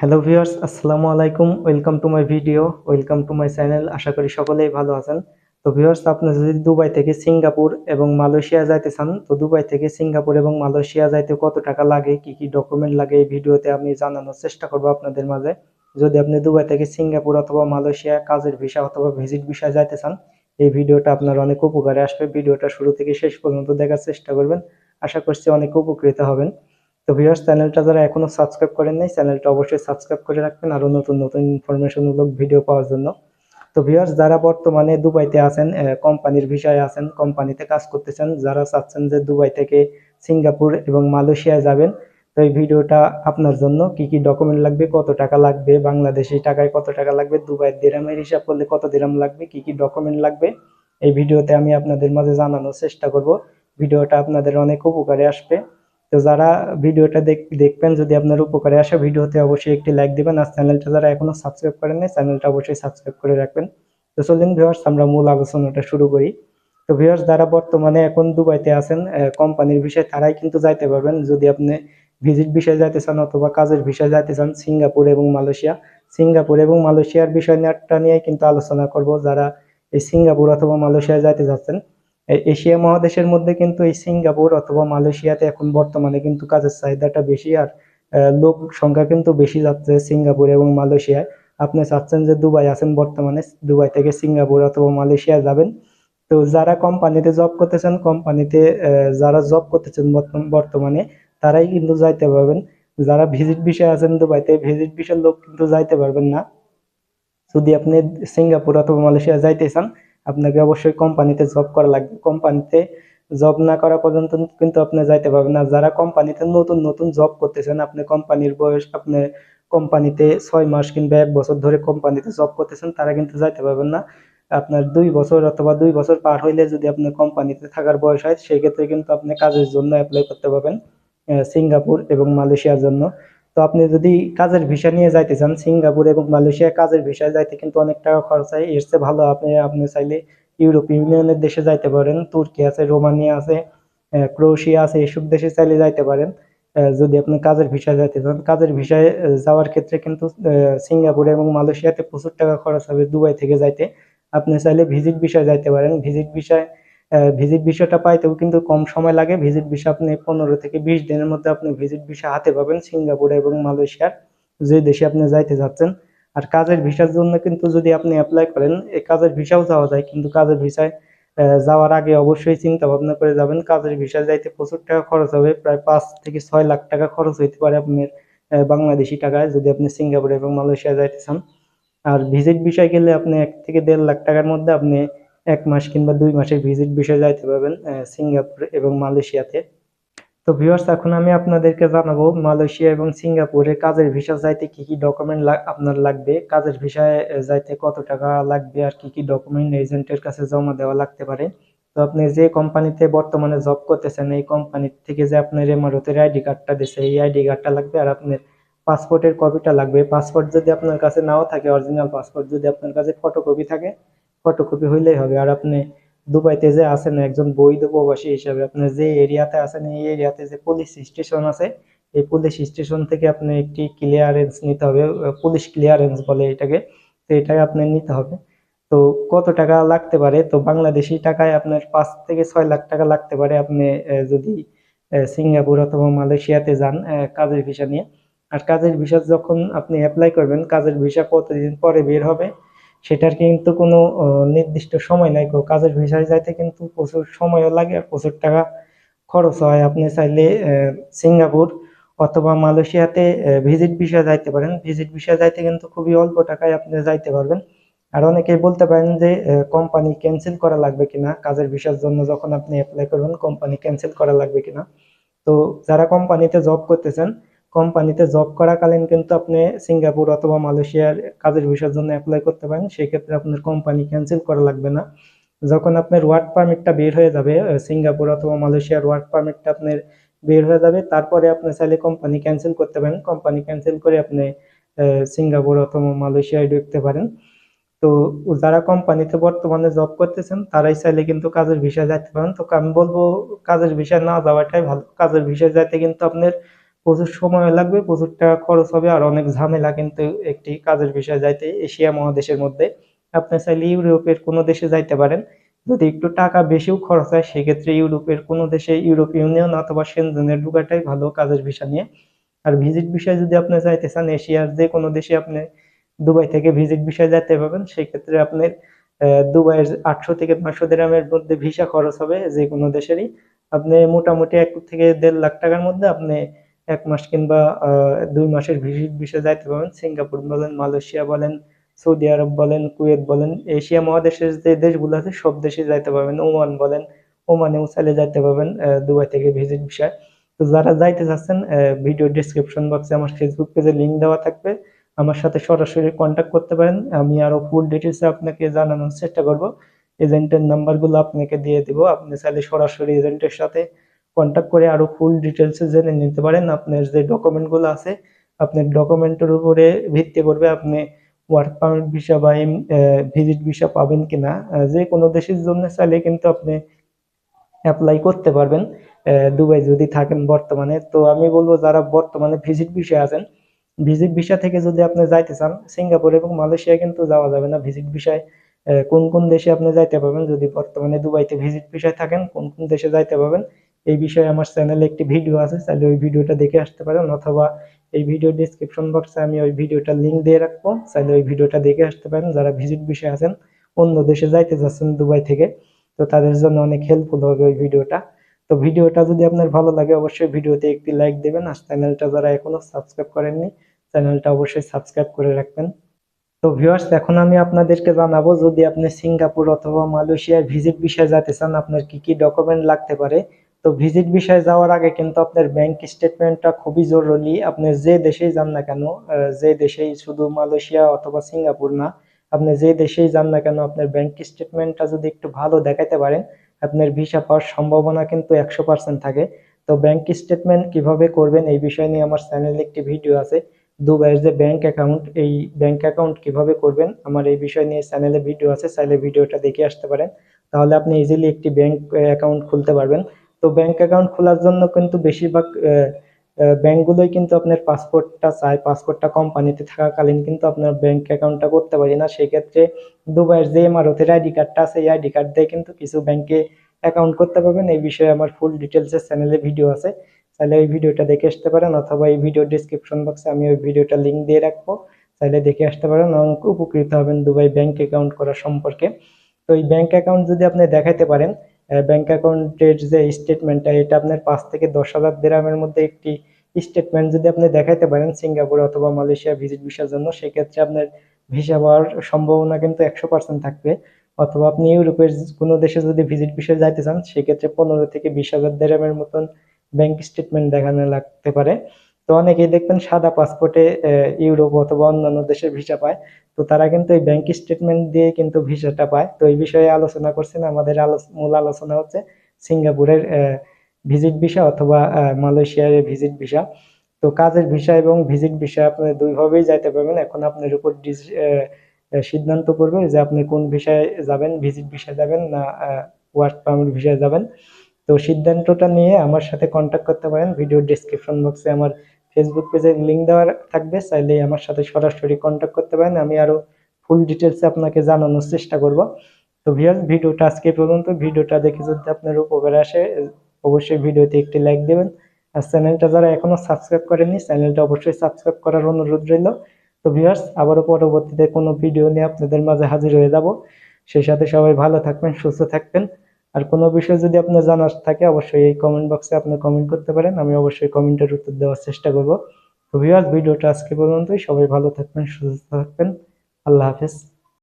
Hello viewers, আসসালামু আলাইকুম। Welcome to my video, welcome to my channel. আশা করি সকলেই ভালো আছেন। তো ভিউয়ার্স, আপনি যদি দুবাই থেকে সিঙ্গাপুর এবং মালয়েশিয়া যাইতে চান, তো দুবাই থেকে সিঙ্গাপুর এবং মালয়েশিয়া যাইতে কত টাকা লাগে, কি কি ডকুমেন্ট লাগে, এই ভিডিওতে আমি জানানোর চেষ্টা করব আপনাদের মাঝে। যদি আপনি দুবাই থেকে সিঙ্গাপুর অথবা মালয়েশিয়া কাজের ভিসা অথবা ভিজিট ভিসা যাইতে চান, এই ভিডিওটা আপনার অনেক উপকারে আসবে। ভিডিওটা শুরু থেকে শেষ পর্যন্ত দেখার চেষ্টা করবেন। আশা করছি অনেক উপকৃত হবেন। তো ভিউয়ার্স চ্যানেলটা যারা এখনও সাবস্ক্রাইব করেন নাই চ্যানেলটা অবশ্যই সাবস্ক্রাইব করে রাখবেন আরও নতুন নতুন ইনফরমেশনমূলক ভিডিও পাওয়ার জন্য। তো ভিউয়ার্স যারা বর্তমানে দুবাইতে আছেন কোম্পানির বিষয়ে আছেন কোম্পানিতে কাজ করতেছেন, যারা চাচ্ছেন যে দুবাই থেকে সিঙ্গাপুর এবং মালয়েশিয়ায় যাবেন, তো এই ভিডিওটা আপনার জন্য কি কি ডকুমেন্ট লাগবে, কত টাকা লাগবে, বাংলাদেশি টাকায় কত টাকা লাগবে দুবাই দিরামের হিসাব করলে কত দিরাম লাগবে, কি কি ডকুমেন্ট লাগবে, এই ভিডিওতে আমি আপনাদের মাঝে জানানোর চেষ্টা করব। ভিডিওটা আপনাদের অনেক উপকারে আসবে। তো যারা ভিডিওটা দেখবেন, যদি আপনার উপকারে আসে ভিডিওতে অবশ্যই একটি লাইক দিবেন। আর চ্যানেলটা যারা এখনও সাবস্ক্রাইব করেন নাই, চ্যানেলটা অবশ্যই সাবস্ক্রাইব করে রাখবেন। তো চলুন ভিউয়ার্স আমরা মূল আলোচনাটা শুরু করি। তো ভিউয়ার্স যারা বর্তমানে এখন দুবাইতে আছেন কোম্পানির বিষয়ে তারাই কিন্তু যাইতে পারবেন। যদি আপনি ভিজিট বিষয়ে যাইতে চান অথবা কাজের বিষয়ে যাইতে চান, সিঙ্গাপুর এবং মালয়েশিয়া। সিঙ্গাপুর এবং মালয়েশিয়ার বিষয়টা নিয়ে কিন্তু আলোচনা করব। যারা এই সিঙ্গাপুর অথবা মালয়েশিয়া যাইতে যাচ্ছেন এশিয়া মহাদেশের মধ্যে কিন্তু এই সিঙ্গাপুর অথবা মালয়েশিয়াতে এখন বর্তমানে কিন্তু কাজের চাহিদাটা বেশি আর লোক সংখ্যা কিন্তু বেশি যাচ্ছে সিঙ্গাপুর এবং মালয়েশিয়ায়। আপনি চাচ্ছেন যে দুবাই আছেন বর্তমানে, দুবাই থেকে সিঙ্গাপুর অথবা মালয়েশিয়া যাবেন। তো যারা কোম্পানিতে জব করতেছেন, কোম্পানিতে যারা জব করতেছেন বর্তমানে, তারাই কিন্তু যাইতে পারবেন। যারা ভিজিট বিষয় আছেন দুবাইতে ভিজিট বিষয়ের লোক কিন্তু যাইতে পারবেন না। যদি আপনি সিঙ্গাপুর অথবা মালয়েশিয়া যাইতে চান আপনাকে অবশ্যই কোম্পানিতে জব করা লাগবে। কোম্পানিতে জব না করা পর্যন্ত কিন্তু আপনি যাইতে পারবেন না। যারা কোম্পানিতে নতুন নতুন জব করতেছেন, আপনি কোম্পানির বয়স, আপনি কোম্পানিতে ছয় মাস কিংবা এক বছর ধরে কোম্পানিতে জব করতেছেন, তারা কিন্তু যাইতে পারবেন না। আপনার দুই বছর অথবা দুই বছর পার হইলে যদি আপনার কোম্পানিতে থাকার বয়স হয় সেই ক্ষেত্রে কিন্তু আপনি কাজের জন্য অ্যাপ্লাই করতে পারবেন সিঙ্গাপুর এবং মালয়েশিয়ার জন্য। তো আপনি যদি কাজের ভিসা নিয়ে যাইতে চান, সিঙ্গাপুর এবং মালয়েশিয়া কাজের ভিসায় যাইতে কিন্তু অনেক টাকা খরচ হয়। এর চেয়ে ভালো আপনি আপনি চাইলে ইউরোপ ইউনিয়নের দেশে যাইতে পারেন, তুর্কি আছে, রোমানিয়া আছে ক্রোয়েশিয়া আছে, এসব দেশে চাইলে যাইতে পারেন। যদি আপনি কাজের ভিসায় যাইতে চান, কাজের ভিসায় যাওয়ার ক্ষেত্রে কিন্তু সিঙ্গাপুর এবং মালয়েশিয়াতে প্রচুর টাকা খরচ হবে দুবাই থেকে যাইতে। আপনি চাইলে ভিজিট ভিসায় যাইতে পারেন। ভিজিট ভিসায় ভিজিট ভিসাটা পাইতেও কিন্তু কম সময় লাগে। ভিজিট ভিসা আপনি পনেরো থেকে বিশ দিনের মধ্যে আপনি ভিজিট ভিসা হাতে পাবেন সিঙ্গাপুর এবং মালয়েশিয়ার, যে দেশে আপনি যাইতে যাচ্ছেন। আর কাজের ভিসার জন্য কিন্তু যদি আপনি অ্যাপ্লাই করেন, এই কাজের ভিসাও যাওয়া যায়। কিন্তু কাজের ভিসায় যাওয়ার আগে অবশ্যই চিন্তা ভাবনা করে যাবেন। কাজের ভিসা যাইতে প্রচুর টাকা খরচ হবে। প্রায় পাঁচ থেকে ছয় লাখ টাকা খরচ হইতে পারে আপনার বাংলাদেশি টাকায় যদি আপনি সিঙ্গাপুরে এবং মালয়েশিয়া যাইতে চান। আর ভিজিট বিষয় গেলে আপনি এক থেকে দেড় লাখ টাকার মধ্যে আপনি এক মাস কিংবা দুই মাসের ভিজিট বিষয়ে যাইতে পারবেন সিঙ্গাপুর এবং মালয়েশিয়াতে। তো ভিউয়ার্স এখন আমি আপনাদেরকে জানাব মালয়েশিয়া এবং সিঙ্গাপুরে কাজের ভিসা যাইতে কি কি ডকুমেন্ট আপনার লাগবে, কাজের ভিসায় যাইতে কত টাকা লাগবে আর কি কি ডকুমেন্ট এজেন্টের কাছে জমা দেওয়া লাগতে পারে। তো আপনি যে কোম্পানিতে বর্তমানে জব করতেছেন, এই কোম্পানি থেকে যে আপনার এমারতের আইডি কার্ডটা দিচ্ছে এই আইডি কার্ডটা লাগবে আর আপনার পাসপোর্টের কপিটা লাগবে। পাসপোর্ট যদি আপনার কাছে নাও থাকে অরিজিনাল পাসপোর্ট যদি আপনার কাছে ফটোকপি থাকে ফটোকপি হইলেই হবে। আর আপনি দুবাইতে যে আছেন, একজন বৈধ প্রবাসী হিসাবে আপনি যে এরিয়াতে আছেন, এই এরিয়াতে যে পুলিশ স্টেশন আছে, এই পুলিশ স্টেশন থেকে আপনি একটি ক্লিয়ারেন্স নিতে হবে পুলিশ ক্লিয়ারেন্স বলে এটাকে, তো এটাকে আপনি নিতে হবে। তো কত টাকা লাগতে পারে? তো বাংলাদেশি টাকায় আপনার পাঁচ থেকে ছয় লাখ টাকা লাগতে পারে আপনি যদি সিঙ্গাপুর অথবা মালয়েশিয়াতে যান কাজের ভিসা নিয়ে। আর কাজের ভিসা যখন আপনি অ্যাপ্লাই করবেন, কাজের ভিসা কতদিন পরে বের হবে? সেটার কিন্তু কোনো নির্দিষ্ট সময় নাই। কাজের ভিসায় যাইতে কিন্তু প্রচুর সময়ও লাগে আর প্রচুর টাকা খরচ হয়। আপনি চাইলে সিঙ্গাপুর অথবা মালয়েশিয়াতে ভিজিট ভিসা যাইতে পারেন। ভিজিট ভিসা যাইতে কিন্তু খুবই অল্প টাকায় আপনি যাইতে পারবেন। আর অনেকেই বলতে পারেন যে কোম্পানি ক্যান্সেল করা লাগবে কিনা? কাজের ভিসার জন্য যখন আপনি অ্যাপ্লাই করবেন, কোম্পানি ক্যান্সেল করা লাগবে কিনা? তো যারা কোম্পানিতে জব করতেছেন কোম্পানিতে জব করাকালীন কিন্তু আপনি সিঙ্গাপুর অথবা মালয়েশিয়ার কাজের ভিসার জন্য অ্যাপ্লাই করতে পারেন, সেক্ষেত্রে আপনার কোম্পানি ক্যান্সেল করা লাগবে না। যখন আপনার ওয়ার্ক পারমিটটা বের হয়ে যাবে সিঙ্গাপুর অথবা মালয়েশিয়ার ওয়ার্ক পারমিটটা আপনার বের হয়ে যাবে, তারপরে আপনি চাইলে কোম্পানি ক্যান্সেল করতে পারেন। কোম্পানি ক্যান্সেল করে আপনি সিঙ্গাপুর অথবা মালয়েশিয়ায় ঢুকতে পারেন। তো যারা কোম্পানিতে বর্তমানে জব করতেছেন, তারাই চাইলে কিন্তু কাজের ভিসা যাইতে পারেন। তো আমি বলব, কাজের ভিসা না যাওয়াটাই ভালো। কাজের ভিসা যাইতে কিন্তু আপনার প্রচুর সময় লাগবে, প্রচুর টাকা খরচ হবে আর অনেক ঝামেলা কিন্তু একটি কাজের বিষয় যাইতে এশিয়া মহাদেশের মধ্যে। আপনি চাইলে ইউরোপের কোনো দেশে যাইতে পারেন। যদি একটু টাকা বেশিও খরচ হয়, সেক্ষেত্রে ইউরোপের কোনো দেশে ইউরোপ ইউনিয়ন অথবা সেনজেনে ঢুকাটাই ভালো কাজের ভিসা নিয়ে। আর ভিজিট বিষয় যদি আপনি চাইতে চান, এশিয়ার যে কোনো দেশে আপনি দুবাই থেকে ভিজিট বিষয় যাইতে পারবেন। সেক্ষেত্রে আপনার দুবাইয়ের আটশো থেকে নয়শো দিরহামের মধ্যে ভিসা খরচ হবে যে কোনো দেশেরই। আপনি মোটামুটি এক থেকে দেড় লাখ টাকার মধ্যে আপনি এক মাস কিংবা দুই মাসের ভিজিট বিষয় যাইতে পারবেন। সিঙ্গাপুর বলেন, মালয়েশিয়া বলেন, সৌদি আরব বলেন, কুয়েত বলেন, এশিয়া মহাদেশের যে দেশগুলো আছে, সব দেশে যাইতে পারবেন। ওমান বলেন, ওমানেও চাইলে যাইতে পারবেন দুবাই থেকে ভিজিট বিষয়। তো যারা যাইতে চাচ্ছেন ভিডিও ডিসক্রিপশন বক্সে আমার ফেসবুক পেজে লিংক দেওয়া থাকবে। আমার সাথে সরাসরি কন্ট্যাক্ট করতে পারেন। আমি আরও ফুল ডিটেলসে আপনাকে জানানোর চেষ্টা করব। এজেন্টের নাম্বারগুলো আপনাকে দিয়ে দিব। আপনি চাইলে সরাসরি এজেন্টের সাথে কন্ট্যাক্ট করে আরও ফুল ডিটেলসে জেনে নিতে পারেন। আপনার যে ডকুমেন্টগুলো আছে আপনার ডকুমেন্টের উপরে ভিত্তি করবে আপনি ওয়ার্ক পারমিট ভিসা বা ভিজিট ভিসা পাবেন কিনা। আহ, যে কোনো দেশের জন্য চাইলে কিন্তু আপনি অ্যাপ্লাই করতে পারবেন। দুবাই যদি থাকেন বর্তমানে। তো আমি বলব যারা বর্তমানে ভিজিট ভিসা আছেন ভিজিট ভিসা থেকে যদি আপনি যাইতে চান সিঙ্গাপুর এবং মালয়েশিয়া কিন্তু যাওয়া যাবে না। ভিজিট ভিসায় কোন কোন দেশে আপনি যাইতে পারবেন? যদি বর্তমানে দুবাইতে ভিজিট ভিসায় থাকেন কোন কোন দেশে যাইতে পারবেন? এই বিষয়ে আমার চ্যানেলে একটি ভিডিও আছে, চাইলে ওই ভিডিওটা দেখে আসতে পারেন, অথবা এই ভিডিও ডিসক্রিপশন বক্সে আমি ওই ভিডিওটার লিঙ্ক দিয়ে রাখব, চাইলে ওই ভিডিওটা দেখে আসতে পারেন। যারা ভিজিট বিষয়ে আছেন, অন্য দেশে যাইতে যাচ্ছেন দুবাই থেকে, তো তাদের জন্য অনেক হেল্পফুল হবে ওই ভিডিওটা তো ভিডিওটা যদি আপনার ভালো লাগে, অবশ্যই ভিডিওতে একটি লাইক দেবেন, আর চ্যানেলটা যারা এখনও সাবস্ক্রাইব করেননি চ্যানেলটা অবশ্যই সাবস্ক্রাইব করে রাখবেন। তো ভিউয়ার্স এখন আমি আপনাদেরকে জানাব, যদি আপনি সিঙ্গাপুর অথবা মালয়েশিয়ায় ভিজিট বিষয়ে যেতে চান, আপনার কি কি ডকুমেন্ট লাগতে পারে তো ভিজিট বিষয়ে যাওয়ার আগে কিন্তু আপনার ব্যাংক স্টেটমেন্টটা খুবই জরুরি। আপনি যে দেশেই যান না কেন যে দেশেই শুধু মালয়েশিয়া অথবা সিঙ্গাপুর না, আপনি যে দেশেই যান না কেন, আপনার ব্যাংক স্টেটমেন্টটা যদি একটু ভালো দেখাতে পারেন, আপনার ভিসা পাওয়ার সম্ভাবনা কিন্তু একশো পার্সেন্ট থাকে। তো ব্যাংক স্টেটমেন্ট কীভাবে করবেন এই বিষয় নিয়ে আমার চ্যানেলে একটি ভিডিও আছে। দুবাইয়ের যে ব্যাংক অ্যাকাউন্ট এই ব্যাংক অ্যাকাউন্ট কীভাবে করবেন, আমার এই বিষয় নিয়ে চ্যানেলে ভিডিও আছে, চাইলে ভিডিওটা দেখে আসতে পারেন। তাহলে আপনি ইজিলি একটি ব্যাংক অ্যাকাউন্ট খুলতে পারবেন। তো ব্যাংক অ্যাকাউন্ট খোলার জন্য কিন্তু বেশিরভাগ ব্যাংকগুলোই কিন্তু আপনার পাসপোর্টটা চায়। পাসপোর্টটা কোম্পানিতে থাকাকালীন কিন্তু আপনার ব্যাংক অ্যাকাউন্টটা করতে পারি না। সেই ক্ষেত্রে দুবাইয়ের যে এমআরওথের আইডি কার্ডটা আছে, এই আইডি কার্ড দিয়ে কিন্তু কিছু ব্যাংকে অ্যাকাউন্ট করতে পারবেন। এই বিষয়ে আমার ফুল ডিটেলসের চ্যানেলে ভিডিও আছে। চাইলে ওই ভিডিওটা দেখে আসতে পারেন অথবা এই ভিডিও ডিসক্রিপশন বক্সে আমি ওই ভিডিওটা লিংক দিয়ে রাখব। চাইলে দেখে আসতে পারেন এবং উপকৃত হবেন দুবাই ব্যাংক অ্যাকাউন্ট করার সম্পর্কে। তো এই ব্যাংক অ্যাকাউন্ট যদি আপনি দেখাতে পারেন ব্যাংক অ্যাকাউন্টের যে স্টেটমেন্টটা এটা আপনার পাঁচ থেকে দশ হাজার দেরামের মধ্যে একটি স্টেটমেন্ট যদি আপনি দেখাতে পারেন, সিঙ্গাপুর অথবা মালয়েশিয়া ভিজিট ভিসার জন্য, সেক্ষেত্রে আপনার ভিসা পাওয়ার সম্ভাবনা কিন্তু একশো পার্সেন্ট থাকবে। অথবা আপনি ইউরোপের কোনো দেশে যদি ভিজিট ভিসা যাইতে চান, সেক্ষেত্রে পনেরো থেকে বিশ হাজার দেরামের মতন ব্যাংক স্টেটমেন্ট দেখানো লাগতে পারে। তো অনেকেই দেখবেন সাদা পাসপোর্টে ইউরোপ অথবা অন্যান্য দেশের ভিসা পায়। তো তারা কিন্তু এই ব্যাংক স্টেটমেন্ট দিয়ে কিন্তু ভিসাটা পায়। তো এই বিষয়ে আলোচনা করছেন আমাদের মূল আলোচনা হচ্ছে সিঙ্গাপুরের ভিজিট ভিসা অথবা মালয়েশিয়ার ভিজিট ভিসা তো কাজের ভিসা এবং ভিজিট ভিসা আপনি দুইভাবেই যাইতে পারবেন। এখন আপনার উপর সিদ্ধান্ত করবে যে আপনি কোন ভিসায় যাবেন ভিজিট ভিসায় যাবেন না ওয়ার্ক পারমিট ভিসায় যাবেন। তো সিদ্ধান্তটা নিয়ে আমার সাথে কন্ট্যাক্ট করতে পারেন। ভিডিও ডিসক্রিপশন বক্সে আমার ফেসবুক পেজের লিংক দেওয়া থাকবে চাইলে আমার সাথে সরাসরি কন্ট্যাক্ট করতে পারেন, আমি আরও ফুল ডিটেলসে আপনাকে জানানোর চেষ্টা করব। তো ভিউয়ার্স ভিডিওটা আজকে পর্যন্ত, ভিডিওটা দেখে যদি আপনার উপকারে আসে, অবশ্যই ভিডিওতে একটি লাইক দেবেন। আর চ্যানেলটা যারা এখনও সাবস্ক্রাইব করেননি, চ্যানেলটা অবশ্যই সাবস্ক্রাইব করার অনুরোধ রইল। তো ভিউয়ার্স আবারও পরবর্তীতে কোনো ভিডিও নিয়ে আপনাদের মাঝে হাজির হয়ে যাব। সেই সাথে সবাই ভালো থাকবেন, সুস্থ থাকবেন। আর কোনো বিষয়ে যদি আপনার জানার থাকে, অবশ্যই এই কমেন্ট বক্সে আপনি কমেন্ট করতে পারেন। আমি অবশ্যই কমেন্টের উত্তর দেওয়ার চেষ্টা করব। তো ভিউয়ার্স ভিডিওটা আজকে পর্যন্তই। সবাই ভালো থাকবেন, সুস্থ থাকবেন। আল্লাহ হাফেজ।